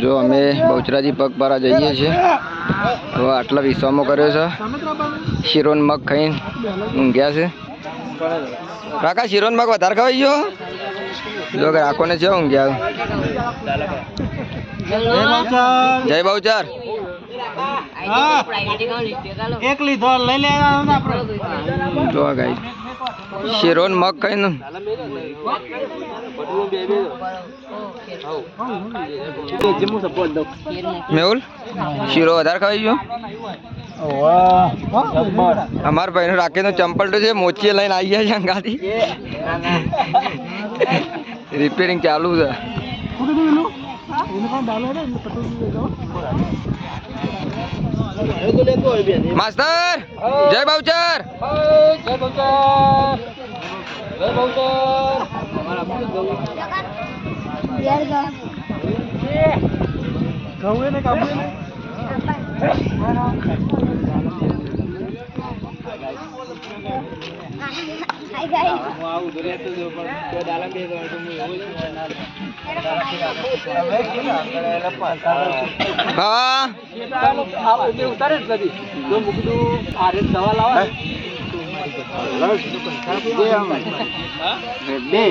જો અમે બહુચરાજી પગપારા જઈએ છીએ. હવે આટલા વિશ્વામો કર્યો છે. શિરોન મગ ખાઈને ઊંઘ્યા છે. કાકા શિરોન મગ વધારે ખવાઈ ગયો? જો કે આખોને છે ઊંઘ્યા જય બહુચાર. જો ગાઈ શિરોન મગ ખાઈને. મેહુલ, શીરો વધારે ખાવા ગયો? અમાર ભાઈનો રાખીનો ચંપલ તો છે મોચી લઈને આવી ગયા છે અંગાથી. રિપેરિંગ ચાલુ છે. માસ્તર, જય બહુચર ઘઉં ને કાપું ને Hi guys. હા ઉતારે જ નથી જો મૂકી દઉં આરે દવા લાવો બે